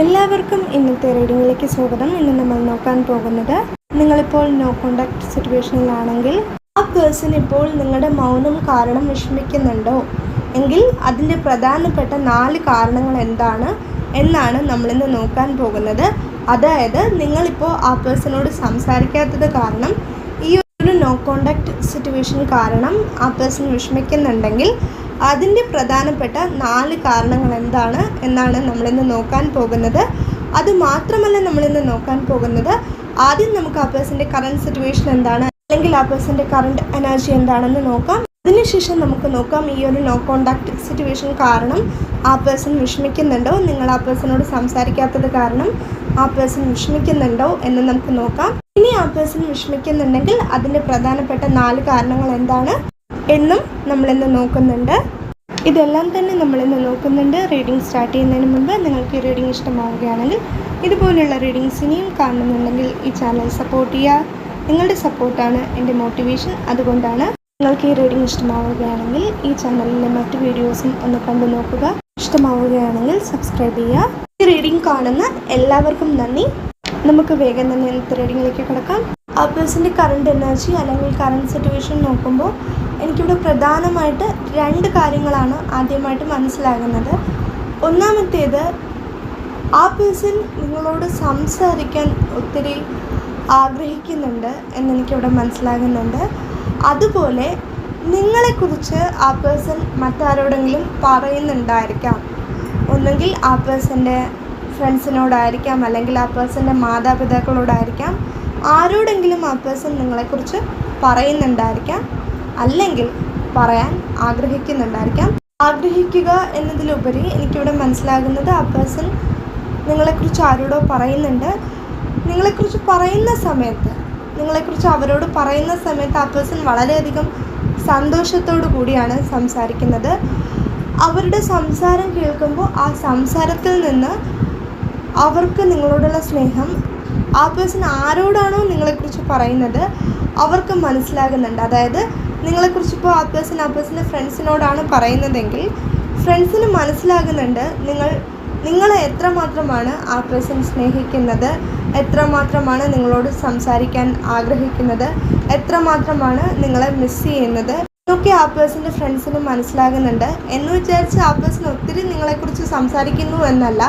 എല്ലാവർക്കും ഇന്നത്തെ റീഡിങ്ങിലേക്ക് സ്വാഗതം. ഇന്ന് നമ്മൾ നോക്കാൻ പോകുന്നത് നിങ്ങളിപ്പോൾ നോ കോണ്ടാക്ട് സിറ്റുവേഷനിലാണെങ്കിൽ ആ പേഴ്സൺ ഇപ്പോൾ നിങ്ങളുടെ മൗനം കാരണം വിഷമിക്കുന്നുണ്ടോ? എങ്കിൽ അതിന്റെ പ്രധാനപ്പെട്ട നാല് കാരണങ്ങൾ എന്താണ് എന്നാണ് നമ്മളിന്ന് നോക്കാൻ പോകുന്നത്. അതായത് നിങ്ങളിപ്പോൾ ആ പേഴ്സണോട് സംസാരിക്കാത്തത് കാരണം ഈ ഒരു നോ കോണ്ടാക്ട് സിറ്റുവേഷൻ കാരണം ആ പേഴ്സൺ വിഷമിക്കുന്നുണ്ടെങ്കിൽ അതിന്റെ പ്രധാനപ്പെട്ട നാല് കാരണങ്ങൾ എന്താണ് എന്നാണ് നമ്മളിന്ന് നോക്കാൻ പോകുന്നത്. അത് മാത്രമല്ല നമ്മളിന്ന് നോക്കാൻ പോകുന്നത് ആദ്യം നമുക്ക് ആ പേഴ്സന്റെ കറണ്ട് സിറ്റുവേഷൻ എന്താണ് അല്ലെങ്കിൽ ആ പേഴ്സന്റെ കറണ്ട് എനർജി എന്താണെന്ന് നോക്കാം. അതിനുശേഷം നമുക്ക് നോക്കാം ഈ ഒരു നോ കോണ്ടാക്ട് സിറ്റുവേഷൻ കാരണം ആ പേഴ്സൺ വിഷമിക്കുന്നുണ്ടോ? നിങ്ങൾ ആ പേഴ്സണോട് സംസാരിക്കാത്തത് കാരണം ആ പേഴ്സൺ വിഷമിക്കുന്നുണ്ടോ എന്ന് നമുക്ക് നോക്കാം. ഇനി ആ പേഴ്സൺ വിഷമിക്കുന്നുണ്ടെങ്കിൽ അതിന്റെ പ്രധാനപ്പെട്ട നാല് കാരണങ്ങൾ എന്താണ്? എന്നും നമ്മളിന്ന് നോക്കുന്നുണ്ട്. ഇതെല്ലാം തന്നെ നമ്മളിന്ന് നോക്കുന്നുണ്ട്. റീഡിംഗ് സ്റ്റാർട്ട് ചെയ്യുന്നതിന് മുമ്പ് നിങ്ങൾക്ക് ഈ റീഡിംഗ് ഇഷ്ടമാവുകയാണെങ്കിൽ ഇതുപോലെയുള്ള റീഡിങ്സ് ഇനിയും കാണുന്നുണ്ടെങ്കിൽ ഈ ചാനൽ സപ്പോർട്ട് ചെയ്യുക. നിങ്ങളുടെ സപ്പോർട്ടാണ് എന്റെ മോട്ടിവേഷൻ. അതുകൊണ്ടാണ് നിങ്ങൾക്ക് ഈ റീഡിംഗ് ഇഷ്ടമാവുകയാണെങ്കിൽ ഈ ചാനലിലെ മറ്റു വീഡിയോസും ഒന്ന് കണ്ടു നോക്കുക. ഇഷ്ടമാവുകയാണെങ്കിൽ സബ്സ്ക്രൈബ് ചെയ്യുക. ഈ റീഡിംഗ് കാണുന്ന എല്ലാവർക്കും നന്ദി. നമുക്ക് വേഗം തന്നെ ഇന്നത്തെ റീഡിങ്ങിലേക്ക് കിടക്കാം. ആ പേഴ്സന്റെ കറണ്ട് എനർജി അല്ലെങ്കിൽ കറണ്ട് സിറ്റുവേഷൻ നോക്കുമ്പോൾ എനിക്കിവിടെ പ്രധാനമായിട്ട് രണ്ട് കാര്യങ്ങളാണ് ആദ്യമായിട്ട് മനസ്സിലാകുന്നത്. ഒന്നാമത്തേത് ആ പേഴ്സൺ നിങ്ങളോട് സംസാരിക്കാൻ ഒത്തിരി ആഗ്രഹിക്കുന്നുണ്ട് എന്നെനിക്കിവിടെ മനസ്സിലാകുന്നുണ്ട്. അതുപോലെ നിങ്ങളെക്കുറിച്ച് ആ പേഴ്സൺ മറ്റാരോടെങ്കിലും പറയുന്നുണ്ടായിരിക്കാം. ഒന്നുകിൽ ആ പേഴ്സന്റെ ഫ്രണ്ട്സിനോടായിരിക്കാം അല്ലെങ്കിൽ ആ പേഴ്സന്റെ മാതാപിതാക്കളോടായിരിക്കാം. ആരോടെങ്കിലും ആ പേഴ്സൺ നിങ്ങളെക്കുറിച്ച് പറയുന്നുണ്ടായിരിക്കാം. അല്ലെങ്കിൽ പറയാൻ ആഗ്രഹിക്കുന്നുണ്ടായിരിക്കാം. ആഗ്രഹിക്കുക എന്നതിലുപരി എനിക്കിവിടെ മനസ്സിലാകുന്നത് ആ പേഴ്സൺ നിങ്ങളെക്കുറിച്ച് ആരോടോ പറയുന്നുണ്ട്. നിങ്ങളെക്കുറിച്ച് പറയുന്ന സമയത്ത് നിങ്ങളെക്കുറിച്ച് അവരോട് പറയുന്ന സമയത്ത് ആ പേഴ്സൺ വളരെയധികം സന്തോഷത്തോടു കൂടിയാണ് സംസാരിക്കുന്നത്. അവരുടെ സംസാരം കേൾക്കുമ്പോൾ ആ സംസാരത്തിൽ നിന്ന് അവർക്ക് നിങ്ങളോടുള്ള സ്നേഹം ആ പേഴ്സൺ ആരോടാണോ നിങ്ങളെക്കുറിച്ച് പറയുന്നത് അവർക്ക് മനസ്സിലാകുന്നുണ്ട്. അതായത് നിങ്ങളെക്കുറിച്ച് ഇപ്പോൾ ആ പേഴ്സൺ ആ പേഴ്സന്റെ ഫ്രണ്ട്സിനോടാണ് പറയുന്നതെങ്കിൽ ഫ്രണ്ട്സിന് മനസ്സിലാകുന്നുണ്ട് നിങ്ങൾ നിങ്ങളെ എത്രമാത്രമാണ് ആ പേഴ്സൺ സ്നേഹിക്കുന്നത് എത്രമാത്രമാണ് നിങ്ങളോട് സംസാരിക്കാൻ ആഗ്രഹിക്കുന്നത് എത്രമാത്രമാണ് നിങ്ങളെ മിസ് ചെയ്യുന്നത് ഇതൊക്കെ ആ പേഴ്സന്റെ ഫ്രണ്ട്സിന് മനസ്സിലാകുന്നുണ്ട്. എന്ന് വിചാരിച്ച് ആ പേഴ്സൺ ഒത്തിരി നിങ്ങളെക്കുറിച്ച് സംസാരിക്കുന്നു എന്നല്ല.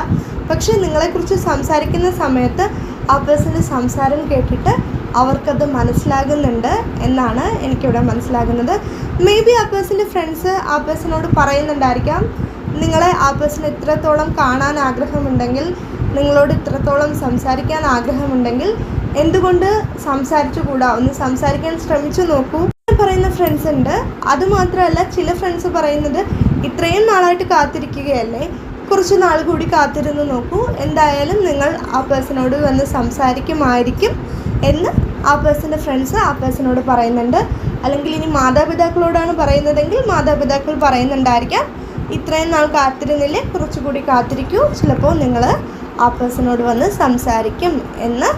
പക്ഷേ നിങ്ങളെക്കുറിച്ച് സംസാരിക്കുന്ന സമയത്ത് ആ പേഴ്സന്റെ സംസാരം കേട്ടിട്ട് അവർക്കത് മനസ്സിലാകുന്നുണ്ട് എന്നാണ് എനിക്കിവിടെ മനസ്സിലാകുന്നത്. മേ ബി ആ പേഴ്സന്റെ ഫ്രണ്ട്സ് ആ പേഴ്സണോട് പറയുന്നുണ്ടായിരിക്കാം നിങ്ങളെ ആ പേഴ്സൺ ഇത്രത്തോളം കാണാൻ ആഗ്രഹമുണ്ടെങ്കിൽ നിങ്ങളോട് ഇത്രത്തോളം സംസാരിക്കാൻ ആഗ്രഹമുണ്ടെങ്കിൽ എന്തുകൊണ്ട് സംസാരിച്ചു കൂടാ ഒന്ന് സംസാരിക്കാൻ ശ്രമിച്ചു നോക്കൂ. പറയുന്ന ഫ്രണ്ട്സ് ഉണ്ട്. അതുമാത്രമല്ല ചില ഫ്രണ്ട്സ് പറയുന്നത് ഇത്രയും നാളായിട്ട് കാത്തിരിക്കുകയല്ലേ? കുറച്ച് നാൾ കൂടി കാത്തിരുന്ന് നോക്കൂ. എന്തായാലും നിങ്ങൾ ആ പേഴ്സണോട് വന്ന് സംസാരിക്കുമായിരിക്കും. എന്ന് ആ പേഴ്സന്റെ ഫ്രണ്ട്സ് ആ പേഴ്സണോട് പറയുന്നുണ്ട്. അല്ലെങ്കിൽ ഇനി മാതാപിതാക്കളോടാണ് പറയുന്നതെങ്കിൽ മാതാപിതാക്കൾ പറയുന്നുണ്ടായിരിക്കാം. ഇത്രയും നാൾ കാത്തിരുന്നില്ലേ? കുറച്ചുകൂടി കാത്തിരിക്കൂ. ചിലപ്പോൾ നിങ്ങൾ ആ പേഴ്സണോട് വന്ന് സംസാരിക്കും എന്ന്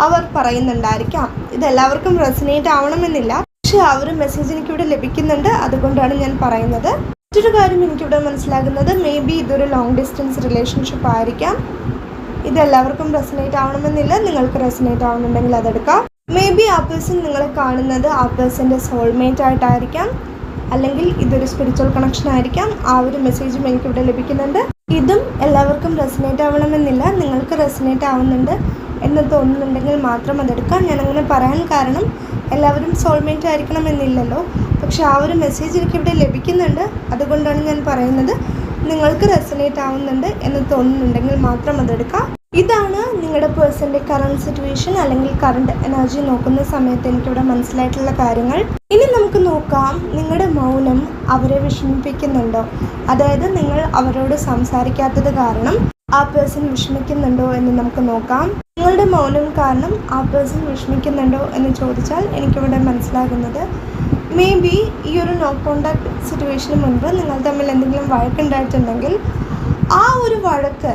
അവർ പറയുന്നുണ്ടായിരിക്കാം. ഇതെല്ലാവർക്കും റെസിനേറ്റ് ആവണമെന്നില്ല. പക്ഷേ ആ ഒരു മെസ്സേജ് എനിക്കിവിടെ ലഭിക്കുന്നുണ്ട്. അതുകൊണ്ടാണ് ഞാൻ പറയുന്നത്. മറ്റൊരു കാര്യം എനിക്കിവിടെ മനസ്സിലാകുന്നത് മേ ബി ഇതൊരു ലോങ് ഡിസ്റ്റൻസ് റിലേഷൻഷിപ്പ് ആയിരിക്കാം. ഇതെല്ലാവർക്കും റെസനേറ്റ് ആവണമെന്നില്ല. നിങ്ങൾക്ക് റെസനേറ്റ് ആവുന്നുണ്ടെങ്കിൽ അതെടുക്കാം. മേ ബി ആ പേഴ്സൺ നിങ്ങളെ കാണുന്നത് ആ പേഴ്സന്റെ സോൾമേറ്റ് ആയിട്ടായിരിക്കാം. അല്ലെങ്കിൽ ഇതൊരു സ്പിരിച്വൽ കണക്ഷൻ ആയിരിക്കാം. ആ ഒരു മെസ്സേജും എനിക്കിവിടെ ലഭിക്കുന്നുണ്ട്. ഇതും എല്ലാവർക്കും റെസനേറ്റ് ആവണമെന്നില്ല. നിങ്ങൾക്ക് റെസനേറ്റ് ആവുന്നുണ്ട് എന്ന് തോന്നുന്നുണ്ടെങ്കിൽ മാത്രം അതെടുക്കാം. ഞാനങ്ങനെ പറയാൻ കാരണം എല്ലാവരും സോൾമേറ്റ് ആയിരിക്കണം എന്നില്ലല്ലോ പക്ഷെ ആ ഒരു മെസ്സേജ് എനിക്കിവിടെ ലഭിക്കുന്നുണ്ട്. അതുകൊണ്ടാണ് ഞാൻ പറയുന്നത്. നിങ്ങൾക്ക് റെസനേറ്റ് ആവുന്നുണ്ട് എന്ന് തോന്നുന്നുണ്ടെങ്കിൽ മാത്രം അതെടുക്കാം. ഇതാണ് നിങ്ങളുടെ പേഴ്സന്റെ കറണ്ട് സിറ്റുവേഷൻ അല്ലെങ്കിൽ കറണ്ട് എനർജി നോക്കുന്ന സമയത്ത് എനിക്കിവിടെ മനസ്സിലായിട്ടുള്ള കാര്യങ്ങൾ. ഇനി നമുക്ക് നോക്കാം നിങ്ങളുടെ മൗനം അവരെ വിഷമിപ്പിക്കുന്നുണ്ടോ? അതായത് നിങ്ങൾ അവരോട് സംസാരിക്കാത്തത് കാരണം ആ പേഴ്സൺ വിഷമിക്കുന്നുണ്ടോ എന്ന് നമുക്ക് നോക്കാം. നിങ്ങളുടെ മൗനം കാരണം ആ പേഴ്സൺ വിഷമിക്കുന്നുണ്ടോ എന്ന് ചോദിച്ചാൽ എനിക്കിവിടെ മനസ്സിലാകുന്നത് മേ ബി ഈ ഒരു നോ കോണ്ടാക്ട് സിറ്റുവേഷന് മുൻപ് നിങ്ങൾ തമ്മിൽ എന്തെങ്കിലും വഴക്കുണ്ടായിട്ടുണ്ടെങ്കിൽ ആ ഒരു വഴക്ക്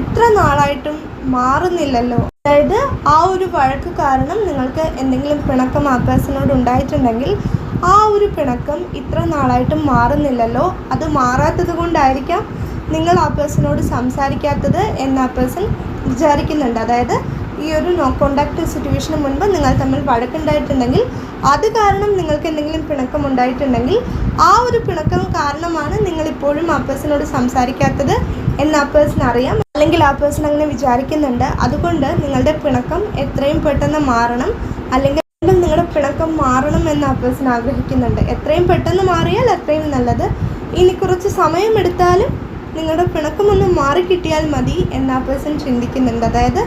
ഇത്ര നാളായിട്ടും മാറുന്നില്ലല്ലോ. അതായത് ആ ഒരു വഴക്ക് കാരണം നിങ്ങൾക്ക് എന്തെങ്കിലും പിണക്കം ആ പേഴ്സണോട് ഉണ്ടായിട്ടുണ്ടെങ്കിൽ ആ ഒരു പിണക്കം ഇത്ര നാളായിട്ടും മാറുന്നില്ലല്ലോ. അത് മാറാത്തത് കൊണ്ടായിരിക്കാം നിങ്ങൾ ആ പേഴ്സണോട് സംസാരിക്കാത്തത് എന്ന് ആ പേഴ്സൺ വിചാരിക്കുന്നുണ്ട്. അതായത് ഈ ഒരു നോ കോണ്ടാക്ട് സിറ്റുവേഷന് മുൻപ് നിങ്ങൾ തമ്മിൽ വഴക്കുണ്ടായിട്ടുണ്ടെങ്കിൽ അത് കാരണം നിങ്ങൾക്ക് എന്തെങ്കിലും പിണക്കം ഉണ്ടായിട്ടുണ്ടെങ്കിൽ ആ ഒരു പിണക്കം കാരണമാണ് നിങ്ങൾ ഇപ്പോഴും ആ പേഴ്സണോട് സംസാരിക്കാത്തത് എന്ന് ആ പേഴ്സൺ അറിയാം. അല്ലെങ്കിൽ ആ പേഴ്സൺ അങ്ങനെ വിചാരിക്കുന്നുണ്ട്. അതുകൊണ്ട് നിങ്ങളുടെ പിണക്കം എത്രയും പെട്ടെന്ന് മാറണം. അല്ലെങ്കിൽ നിങ്ങളുടെ പിണക്കം മാറണം എന്ന് ആ പേഴ്സൺ ആഗ്രഹിക്കുന്നുണ്ട്. എത്രയും പെട്ടെന്ന് മാറിയാൽ അത്രയും നല്ലത്. ഇനി കുറച്ച് സമയമെടുത്താലും നിങ്ങളുടെ പിണക്കമൊന്ന് മാറിക്കിട്ടിയാൽ മതി എന്ന് ആ പേഴ്സൺ ചിന്തിക്കുന്നുണ്ട്. അതായത്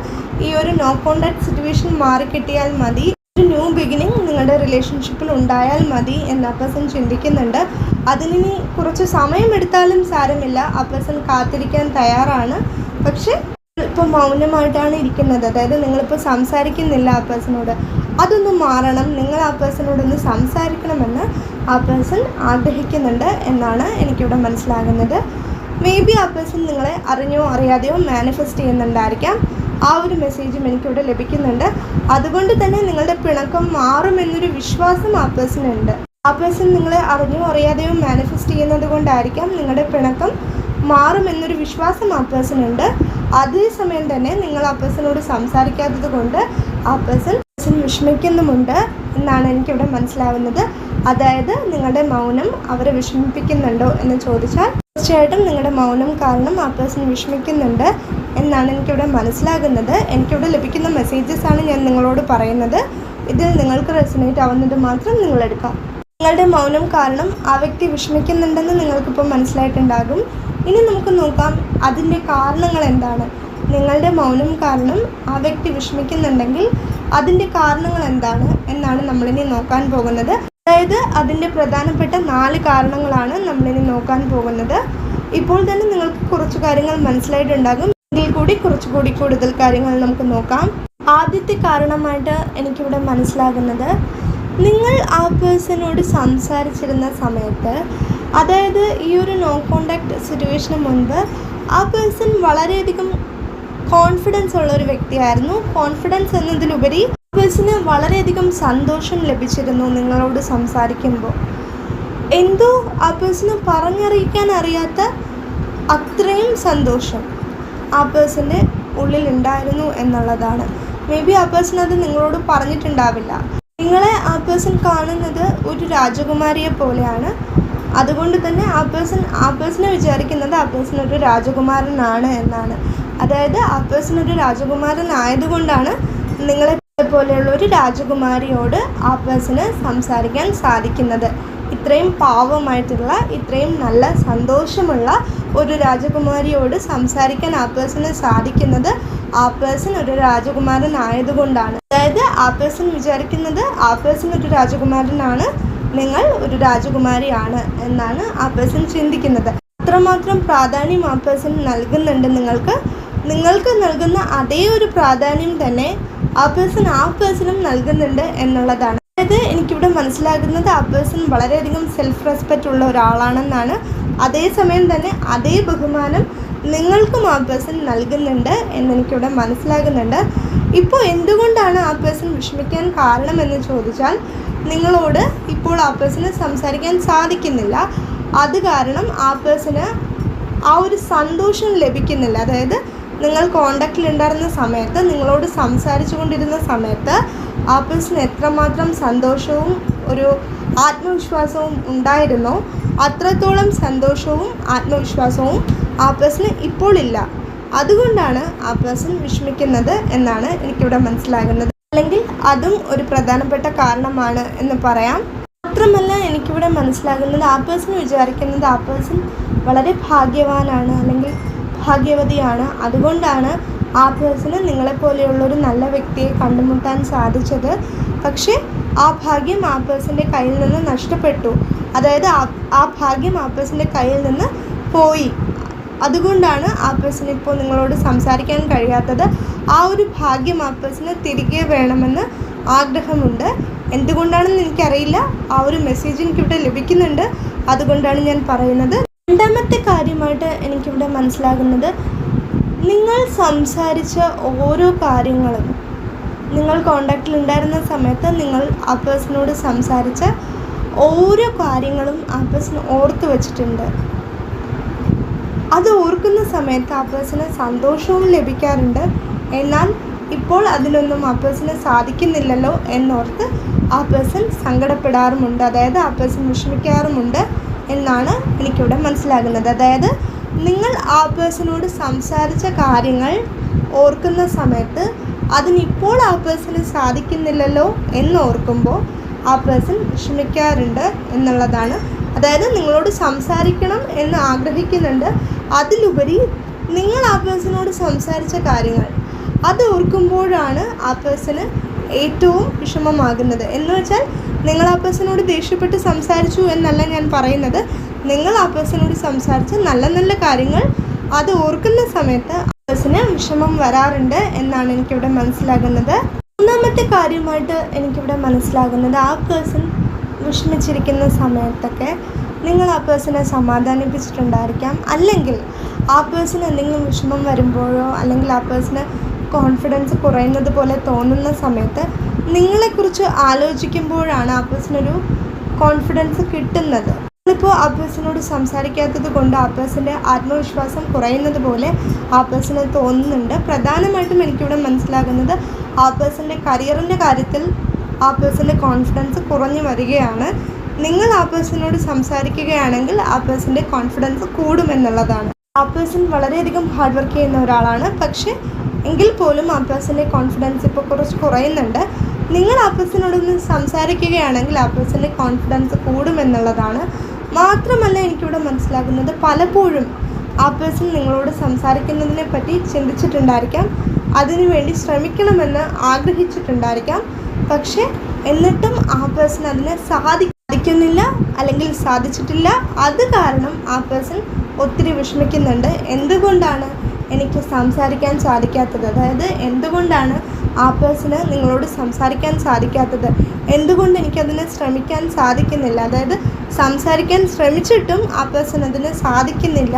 ഈ ഒരു നോ കോണ്ടാക്ട് സിറ്റുവേഷൻ മാറിക്കിട്ടിയാൽ മതി. ഒരു ന്യൂ ബിഗിനിങ് നിങ്ങളുടെ റിലേഷൻഷിപ്പിൽ ഉണ്ടായാൽ മതി എന്ന് ആ പേഴ്സൺ ചിന്തിക്കുന്നുണ്ട്. അതിനി കുറച്ച് സമയമെടുത്താലും സാരമില്ല. ആ പേഴ്സൺ കാത്തിരിക്കാൻ തയ്യാറാണ്. പക്ഷേ ഇപ്പോൾ മൗനമായിട്ടാണ് ഇരിക്കുന്നത്. അതായത് നിങ്ങളിപ്പോൾ സംസാരിക്കുന്നില്ല ആ പേഴ്സണോട് അതൊന്ന് മാറണം. നിങ്ങൾ ആ പേഴ്സണോടൊന്ന് സംസാരിക്കണമെന്ന് ആ പേഴ്സൺ ആഗ്രഹിക്കുന്നുണ്ട് എന്നാണ് എനിക്കിവിടെ മനസ്സിലാകുന്നത്. മേ ബി ആ പേഴ്സൺ നിങ്ങളെ അറിഞ്ഞോ അറിയാതെയോ മാനിഫെസ്റ്റ് ചെയ്യുന്നുണ്ടായിരിക്കാം. ആ ഒരു മെസ്സേജും എനിക്കിവിടെ ലഭിക്കുന്നുണ്ട്. അതുകൊണ്ട് തന്നെ നിങ്ങളുടെ പിണക്കം മാറുമെന്നൊരു വിശ്വാസം ആ പേഴ്സണുണ്ട് ആ പേഴ്സൺ നിങ്ങളെ അറിഞ്ഞോ അറിയാതെയോ മാനിഫെസ്റ്റ് ചെയ്യുന്നത് കൊണ്ടായിരിക്കാം നിങ്ങളുടെ പിണക്കം മാറുമെന്നൊരു വിശ്വാസം ആ പേഴ്സണുണ്ട് അതേസമയം തന്നെ നിങ്ങൾ ആ പേഴ്സണോട് സംസാരിക്കാത്തത് കൊണ്ട് ആ പേഴ്സൺ വിഷമിക്കുന്നുമുണ്ട് എന്നാണ് എനിക്കിവിടെ മനസ്സിലാവുന്നത്. അതായത് നിങ്ങളുടെ മൗനം അവരെ വിഷമിപ്പിക്കുന്നുണ്ടോ എന്ന് ചോദിച്ചാൽ തീർച്ചയായിട്ടും നിങ്ങളുടെ മൗനം കാരണം ആ പേഴ്സൺ വിഷമിക്കുന്നുണ്ട് എന്നാണ് എനിക്കിവിടെ മനസ്സിലാകുന്നത്. എനിക്കിവിടെ ലഭിക്കുന്ന മെസ്സേജസ് ആണ് ഞാൻ നിങ്ങളോട് പറയുന്നത്. ഇതിൽ നിങ്ങൾക്ക് റെസിനേറ്റ് ആവുന്നത് മാത്രം നിങ്ങളെടുക്കാം നിങ്ങളുടെ മൗനം കാരണം ആ വ്യക്തി വിഷമിക്കുന്നുണ്ടെന്ന് നിങ്ങൾക്കിപ്പോൾ മനസ്സിലായിട്ടുണ്ടാകും. ഇനി നമുക്ക് നോക്കാം അതിന്റെ കാരണങ്ങൾ എന്താണ്. നിങ്ങളുടെ മൗനം കാരണം ആ വ്യക്തി വിഷമിക്കുന്നുണ്ടെങ്കിൽ അതിന്റെ കാരണങ്ങൾ എന്താണ് എന്നാണ് നമ്മളിനി നോക്കാൻ പോകുന്നത്. അതായത് അതിന്റെ പ്രധാനപ്പെട്ട നാല് കാരണങ്ങളാണ് നമ്മളിനി നോക്കാൻ പോകുന്നത്. ഇപ്പോൾ തന്നെ നിങ്ങൾക്ക് കുറച്ച് കാര്യങ്ങൾ മനസ്സിലായിട്ടുണ്ടാകും. ഇതിൽ കൂടി കുറച്ചുകൂടി കൂടുതൽ കാര്യങ്ങൾ നമുക്ക് നോക്കാം. ആദ്യത്തെ കാരണമായിട്ട് എനിക്കിവിടെ മനസ്സിലാകുന്നത് നിങ്ങൾ ആ പേഴ്സണോട് സംസാരിച്ചിരുന്ന സമയത്ത് അതായത് ഈ ഒരു നോ കോണ്ടാക്ട് സിറ്റുവേഷന് മുൻപ് ആ പേഴ്സൺ വളരെയധികം കോൺഫിഡൻസ് ഉള്ള ഒരു വ്യക്തിയായിരുന്നു. കോൺഫിഡൻസ് എന്നതിലുപരി പേഴ്സണ് വളരെയധികം സന്തോഷം ലഭിച്ചിരുന്നു നിങ്ങളോട് സംസാരിക്കുമ്പോൾ. എന്തോ ആ പേഴ്സണ് പറഞ്ഞറിയിക്കാൻ അറിയാത്ത അത്രയും സന്തോഷം ആ പേഴ്സന്റെ ഉള്ളിലുണ്ടായിരുന്നു എന്നുള്ളതാണ്. മേ ബി ആ പേഴ്സൺ അത് നിങ്ങളോട് പറഞ്ഞിട്ടുണ്ടാവില്ല. നിങ്ങളെ ആ പേഴ്സൺ കാണുന്നത് ഒരു രാജകുമാരിയെ പോലെയാണ്. അതുകൊണ്ട് തന്നെ ആ പേഴ്സൺ ആ പേഴ്സണെ വിചാരിക്കുന്നത് ആ പേഴ്സൺ ഒരു രാജകുമാരനാണ് എന്നാണ്. അതായത് ആ പേഴ്സൺ ഒരു രാജകുമാരൻ ആയതുകൊണ്ടാണ് നിങ്ങളെ പോലെയുള്ള ഒരു രാജകുമാരിയോട് ആ പേഴ്സണ് സംസാരിക്കാൻ സാധിക്കുന്നത്. ഇത്രയും പാവമായിട്ടുള്ള ഇത്രയും നല്ല സന്തോഷമുള്ള ഒരു രാജകുമാരിയോട് സംസാരിക്കാൻ ആ പേഴ്സണ് സാധിക്കുന്നത് ആ പേഴ്സൺ ഒരു രാജകുമാരനായതുകൊണ്ടാണ്. അതായത് ആ പേഴ്സൺ വിചാരിക്കുന്നത് ആ പേഴ്സൺ ഒരു രാജകുമാരനാണ് നിങ്ങൾ ഒരു രാജകുമാരിയാണ് എന്നാണ് ആ പേഴ്സൺ ചിന്തിക്കുന്നത്. അത്രമാത്രം പ്രാധാന്യം ആ പേഴ്സൺ നൽകുന്നുണ്ട് നിങ്ങൾക്ക്. നിങ്ങൾക്ക് നൽകുന്ന അതേ ഒരു പ്രാധാന്യം തന്നെ ആ പേഴ്സൺ ആ പേഴ്സണും നൽകുന്നുണ്ട് എന്നുള്ളതാണ്. അതായത് എനിക്കിവിടെ മനസ്സിലാകുന്നത് ആ പേഴ്സൺ വളരെയധികം സെൽഫ് റെസ്പെക്റ്റ് ഉള്ള ഒരാളാണെന്നാണ്. അതേസമയം തന്നെ അതേ ബഹുമാനം നിങ്ങൾക്കും ആ പേഴ്സൺ നൽകുന്നുണ്ട് എന്നെനിക്കിവിടെ മനസ്സിലാകുന്നുണ്ട്. ഇപ്പോൾ എന്തുകൊണ്ടാണ് ആ പേഴ്സൺ വിഷമിക്കാൻ കാരണമെന്ന് ചോദിച്ചാൽ നിങ്ങളോട് ഇപ്പോൾ ആ പേഴ്സണ് സംസാരിക്കാൻ സാധിക്കുന്നില്ല. അത് കാരണം ആ പേഴ്സണ് ആ ഒരു സന്തോഷം ലഭിക്കുന്നില്ല. അതായത് നിങ്ങൾ കോണ്ടാക്റ്റിൽ ഉണ്ടായിരുന്ന സമയത്ത് നിങ്ങളോട് സംസാരിച്ചു കൊണ്ടിരുന്ന സമയത്ത് ആ പേഴ്സൺ എത്രമാത്രം സന്തോഷവും ഒരു ആത്മവിശ്വാസവും ഉണ്ടായിരുന്നോ അത്രത്തോളം സന്തോഷവും ആത്മവിശ്വാസവും ആ പേഴ്സണ് ഇപ്പോൾ ഇല്ല. അതുകൊണ്ടാണ് ആ പേഴ്സൺ വിഷമിക്കുന്നത് എന്നാണ് എനിക്കിവിടെ മനസ്സിലാകുന്നത്. അല്ലെങ്കിൽ അതും ഒരു പ്രധാനപ്പെട്ട കാരണമാണ് എന്ന് പറയാം. മാത്രമല്ല എനിക്കിവിടെ മനസ്സിലാകുന്നത് ആ പേഴ്സൺ വിചാരിക്കുന്നത് ആ പേഴ്സൺ വളരെ ഭാഗ്യവാനാണ്. അല്ലെങ്കിൽ ഭാഗ്യവതിയാണ് അതുകൊണ്ടാണ് ആ പേഴ്സണ് നിങ്ങളെപ്പോലെയുള്ള ഒരു നല്ല വ്യക്തിയെ കണ്ടുമുട്ടാൻ സാധിച്ചത്. പക്ഷേ ആ ഭാഗ്യം ആ പേഴ്സന്റെ കയ്യിൽ നിന്ന് നഷ്ടപ്പെട്ടു. അതായത് ആ ഭാഗ്യം ആ പേഴ്സന്റെ കയ്യിൽ നിന്ന് പോയി. അതുകൊണ്ടാണ് ആ പേഴ്സൺ ഇപ്പോൾ നിങ്ങളോട് സംസാരിക്കാൻ കഴിയാത്തത്. ആ ഒരു ഭാഗ്യം ആ പേഴ്സണ് തിരികെ വേണമെന്ന് ആഗ്രഹമുണ്ട്. എന്തുകൊണ്ടാണെന്ന് എനിക്കറിയില്ല. ആ ഒരു മെസ്സേജ് എനിക്കിവിടെ ലഭിക്കുന്നുണ്ട്. അതുകൊണ്ടാണ് ഞാൻ പറയുന്നത്. രണ്ടാമത്തെ കാര്യമായിട്ട് എനിക്കിവിടെ മനസ്സിലാകുന്നത് നിങ്ങൾ സംസാരിച്ച ഓരോ കാര്യങ്ങളും നിങ്ങൾ കോണ്ടാക്റ്റിൽ ഉണ്ടായിരുന്ന സമയത്ത് നിങ്ങൾ ആ പേഴ്സണോട് സംസാരിച്ച ഓരോ കാര്യങ്ങളും ആ പേഴ്സൺ ഓർത്ത് വെച്ചിട്ടുണ്ട്. അത് ഓർക്കുന്ന സമയത്ത് ആ പേഴ്സണ് സന്തോഷവും ലഭിക്കാറുണ്ട്. എന്നാൽ ഇപ്പോൾ അതിനൊന്നും ആ പേഴ്സണ് സാധിക്കുന്നില്ലല്ലോ എന്നോർത്ത് ആ പേഴ്സൺ സങ്കടപ്പെടാറുമുണ്ട്. അതായത് ആ പേഴ്സൺ വിഷമിക്കാറുമുണ്ട്. എന്നാണ് എനിക്കിവിടെ മനസ്സിലാകുന്നത്. അതായത് നിങ്ങൾ ആ പേഴ്സണോട് സംസാരിച്ച കാര്യങ്ങൾ ഓർക്കുന്ന സമയത്ത് അതിനിപ്പോൾ ആ പേഴ്സണ് സാധിക്കുന്നില്ലല്ലോ എന്നോർക്കുമ്പോൾ ആ പേഴ്സൺ വിഷമിക്കാറുണ്ട് എന്നുള്ളതാണ്. അതായത് നിങ്ങളോട് സംസാരിക്കണം എന്ന് ആഗ്രഹിക്കുന്നുണ്ട്. അതിലുപരി നിങ്ങൾ ആ പേഴ്സണോട് സംസാരിച്ച കാര്യങ്ങൾ അത് ഓർക്കുമ്പോഴാണ് ആ പേഴ്സണ് ഏറ്റവും വിഷമമാകുന്നത്. എന്ന് വെച്ചാൽ നിങ്ങൾ ആ പേഴ്സണോട് ദേഷ്യപ്പെട്ട് സംസാരിച്ചു എന്നല്ല ഞാൻ പറയുന്നത്. നിങ്ങൾ ആ പേഴ്സണോട് സംസാരിച്ച് നല്ല നല്ല കാര്യങ്ങൾ അത് ഓർക്കുന്ന സമയത്ത് ആ പേഴ്സണ് വിഷമം വരാറുണ്ട് എന്നാണ് എനിക്കിവിടെ മനസ്സിലാകുന്നത്. മൂന്നാമത്തെ കാര്യമായിട്ട് എനിക്കിവിടെ മനസ്സിലാകുന്നത് ആ പേഴ്സൺ വിഷമിച്ചിരിക്കുന്ന സമയത്തൊക്കെ നിങ്ങൾ ആ പേഴ്സണെ സമാധാനിപ്പിച്ചിട്ടുണ്ടായിരിക്കാം. അല്ലെങ്കിൽ ആ പേഴ്സൺ എന്തെങ്കിലും വിഷമം വരുമ്പോഴോ അല്ലെങ്കിൽ ആ പേഴ്സണ് കോൺഫിഡൻസ് കുറയുന്നത് പോലെ തോന്നുന്ന സമയത്ത് നിങ്ങളെക്കുറിച്ച് ആലോചിക്കുമ്പോഴാണ് ആ പേഴ്സണൊരു കോൺഫിഡൻസ് കിട്ടുന്നത്. നിങ്ങളിപ്പോൾ ആ പേഴ്സണോട് സംസാരിക്കാത്തത് കൊണ്ട് ആ പേഴ്സന്റെ ആത്മവിശ്വാസം കുറയുന്നത് പോലെ ആ തോന്നുന്നുണ്ട്. പ്രധാനമായിട്ടും എനിക്കിവിടെ മനസ്സിലാകുന്നത് ആ പേഴ്സന്റെ കരിയറിന്റെ കാര്യത്തിൽ ആ പേഴ്സന്റെ കോൺഫിഡൻസ് കുറഞ്ഞു വരികയാണ്. നിങ്ങൾ ആ പേഴ്സണോട് സംസാരിക്കുകയാണെങ്കിൽ ആ പേഴ്സന്റെ കോൺഫിഡൻസ് കൂടുമെന്നുള്ളതാണ്. ആ പേഴ്സൺ വളരെയധികം ഹാർഡ് വർക്ക് ചെയ്യുന്ന ഒരാളാണ്. പക്ഷേ എങ്കിൽ പോലും ആ കോൺഫിഡൻസ് ഇപ്പോൾ കുറച്ച് കുറയുന്നുണ്ട്. നിങ്ങൾ ആ സംസാരിക്കുകയാണെങ്കിൽ ആ കോൺഫിഡൻസ് കൂടുമെന്നുള്ളതാണ് മാത്രമല്ല എനിക്കിവിടെ മനസ്സിലാകുന്നത് പലപ്പോഴും ആ നിങ്ങളോട് സംസാരിക്കുന്നതിനെ പറ്റി ചിന്തിച്ചിട്ടുണ്ടായിരിക്കാം. അതിനുവേണ്ടി ശ്രമിക്കണമെന്ന് ആഗ്രഹിച്ചിട്ടുണ്ടായിരിക്കാം. പക്ഷേ എന്നിട്ടും ആ പേഴ്സൺ അതിനെ സാധി സാധിക്കുന്നില്ല അല്ലെങ്കിൽ സാധിച്ചിട്ടില്ല. അത് കാരണം ആ പേഴ്സൺ ഒത്തിരി വിഷമിക്കുന്നുണ്ട്. എന്തുകൊണ്ടാണ് എനിക്ക് സംസാരിക്കാൻ സാധിക്കാത്തത്. അതായത് എന്തുകൊണ്ടാണ് ആ പേഴ്സണ് നിങ്ങളോട് സംസാരിക്കാൻ സാധിക്കാത്തത്? എന്തുകൊണ്ട് എനിക്കതിന് ശ്രമിക്കാൻ സാധിക്കുന്നില്ല? അതായത് സംസാരിക്കാൻ ശ്രമിച്ചിട്ടും ആ പേഴ്സൺ അതിന് സാധിക്കുന്നില്ല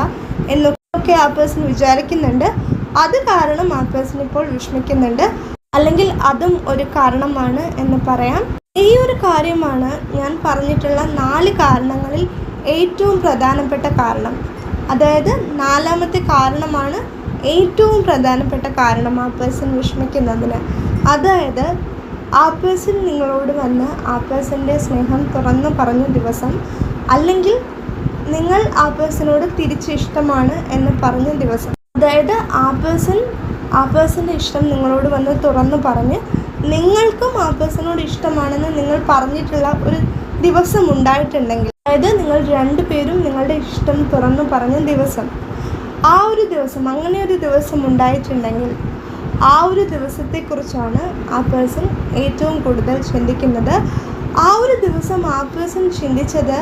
എന്നൊക്കെ ആ പേഴ്സൺ വിചാരിക്കുന്നുണ്ട്. അത് കാരണം ആ പേഴ്സൺ ഇപ്പോൾ വിഷമിക്കുന്നുണ്ട്. അല്ലെങ്കിൽ അതും ഒരു കാരണമാണ് എന്ന് പറയാം. ഈ ഒരു കാര്യമാണ് ഞാൻ പറഞ്ഞിട്ടുള്ള നാല് കാരണങ്ങളിൽ ഏറ്റവും പ്രധാനപ്പെട്ട കാരണം. അതായത് നാലാമത്തെ കാരണമാണ് ഏറ്റവും പ്രധാനപ്പെട്ട കാരണം ആ പേഴ്സൺ വിഷമിക്കുന്നതിന്. അതായത് ആ പേഴ്സൺ നിങ്ങളോട് വന്ന് ആ പേഴ്സന്റെ സ്നേഹം തുറന്നു പറഞ്ഞ ദിവസം അല്ലെങ്കിൽ നിങ്ങൾ ആ പേഴ്സണോട് തിരിച്ച് ഇഷ്ടമാണ് എന്ന് പറഞ്ഞ ദിവസം. അതായത് ആ പേഴ്സൺ ആ പേഴ്സന്റെ ഇഷ്ടം നിങ്ങളോട് വന്ന് തുറന്നു പറഞ്ഞ് നിങ്ങൾക്കും ആ പേഴ്സണോട് ഇഷ്ടമാണെന്ന് നിങ്ങൾ പറഞ്ഞിട്ടുള്ള ഒരു ദിവസം ഉണ്ടായിട്ടുണ്ടെങ്കിൽ അതായത് നിങ്ങൾ രണ്ടുപേരും നിങ്ങളുടെ ഇഷ്ടം തുറന്നു പറഞ്ഞ ദിവസം. ആ ഒരു ദിവസം അങ്ങനെ ഒരു ദിവസം ഉണ്ടായിട്ടുണ്ടെങ്കിൽ ആ ഒരു ദിവസത്തെക്കുറിച്ചാണ് ആ പേഴ്സൺ ഏറ്റവും കൂടുതൽ ചിന്തിക്കുന്നത്. ആ ഒരു ദിവസം ആ പേഴ്സൺ ചിന്തിച്ചത്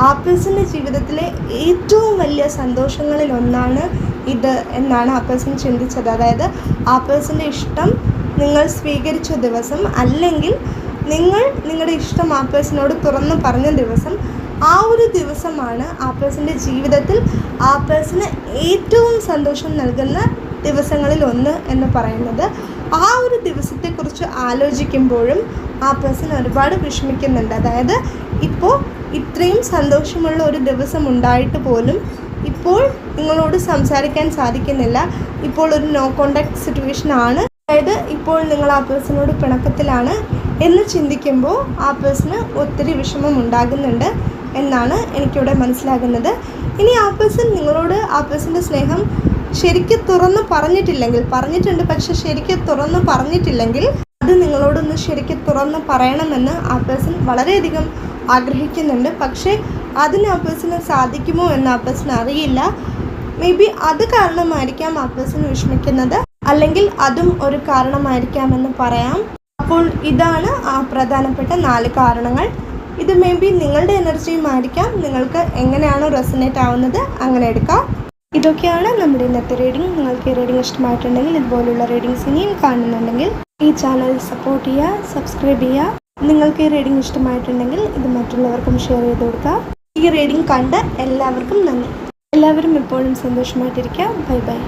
ആ പേഴ്സന്റെ ജീവിതത്തിലെ ഏറ്റവും വലിയ സന്തോഷങ്ങളിൽ ഒന്നാണ് ഇത് എന്നാണ് ആ പേഴ്സൺ ചിന്തിച്ചത്. അതായത് ആ പേഴ്സന്റെ ഇഷ്ടം നിങ്ങൾ സ്വീകരിച്ച ദിവസം അല്ലെങ്കിൽ നിങ്ങൾ നിങ്ങളുടെ ഇഷ്ടം ആ പേഴ്സണോട് തുറന്നു പറഞ്ഞ ദിവസം ആ ഒരു ദിവസമാണ് ആ പേഴ്സന്റെ ജീവിതത്തിൽ ആ പേഴ്സണ് ഏറ്റവും സന്തോഷം നൽകുന്ന ദിവസങ്ങളിൽ ഒന്ന് എന്ന് പറയുന്നത്. ആ ഒരു ദിവസത്തെക്കുറിച്ച് ആലോചിക്കുമ്പോഴും ആ പേഴ്സൺ ഒരുപാട് വിഷമിക്കുന്നുണ്ട്. അതായത് ഇപ്പോൾ ഇത്രയും സന്തോഷമുള്ള ഒരു ദിവസം ഉണ്ടായിട്ട് പോലും ഇപ്പോൾ നിങ്ങളോട് സംസാരിക്കാൻ സാധിക്കുന്നില്ല. ഇപ്പോൾ ഒരു നോ കോണ്ടാക്ട് സിറ്റുവേഷൻ ആണ്. അതായത് ഇപ്പോൾ നിങ്ങൾ ആ പേഴ്സണോട് പിണക്കത്തിലാണ് എന്ന് ചിന്തിക്കുമ്പോൾ ആ പേഴ്സണ് ഒത്തിരി വിഷമം ഉണ്ടാകുന്നുണ്ട്. എന്നാണ് എനിക്കിവിടെ മനസ്സിലാകുന്നത്. ഇനി ആ പേഴ്സൺ നിങ്ങളോട് ആ പേഴ്സന്റെ സ്നേഹം ശരിക്ക് തുറന്ന് പറഞ്ഞിട്ടില്ലെങ്കിൽ പറഞ്ഞിട്ടുണ്ട് പക്ഷെ ശരിക്ക് തുറന്ന് പറഞ്ഞിട്ടില്ലെങ്കിൽ അത് നിങ്ങളോടൊന്ന് ശരിക്ക് തുറന്ന് പറയണമെന്ന് ആ പേഴ്സൺ വളരെയധികം ആഗ്രഹിക്കുന്നുണ്ട്. പക്ഷേ അതിന് ആ സാധിക്കുമോ എന്ന് ആ പേഴ്സൺ അറിയില്ല. മേ ബി അത് കാരണമായിരിക്കാം ആ പേഴ്സൺ വിഷമിക്കുന്നത്. അല്ലെങ്കിൽ അതും ഒരു കാരണമായിരിക്കാമെന്ന് പറയാം. അപ്പോൾ ഇതാണ് ആ പ്രധാനപ്പെട്ട നാല് കാരണങ്ങൾ. ഇത് മേ ബി നിങ്ങളുടെ എനർജിയും ആയിരിക്കാം നിങ്ങൾക്ക് എങ്ങനെയാണോ റെസനേറ്റ് ആവുന്നത് അങ്ങനെ എടുക്കാം. ഇതൊക്കെയാണ് നമ്മുടെ ഇന്നത്തെ റീഡിംഗ് നിങ്ങൾക്ക് ഈ റീഡിംഗ് ഇഷ്ടമായിട്ടുണ്ടെങ്കിൽ ഇതുപോലുള്ള റീഡിങ്സ് ഇനിയും കാണുന്നുണ്ടെങ്കിൽ ഈ ചാനൽ സപ്പോർട്ട് ചെയ്യുക സബ്സ്ക്രൈബ് ചെയ്യുക. നിങ്ങൾക്ക് ഈ റീഡിംഗ് ഇഷ്ടമായിട്ടുണ്ടെങ്കിൽ ഇത് മറ്റുള്ളവർക്കും ഷെയർ ചെയ്ത് കൊടുക്കുക. ഈ റീഡിംഗ് കണ്ട എല്ലാവർക്കും നന്ദി. എല്ലാവരും എപ്പോഴും സന്തോഷമായിട്ടിരിക്കുക ബൈ ബൈ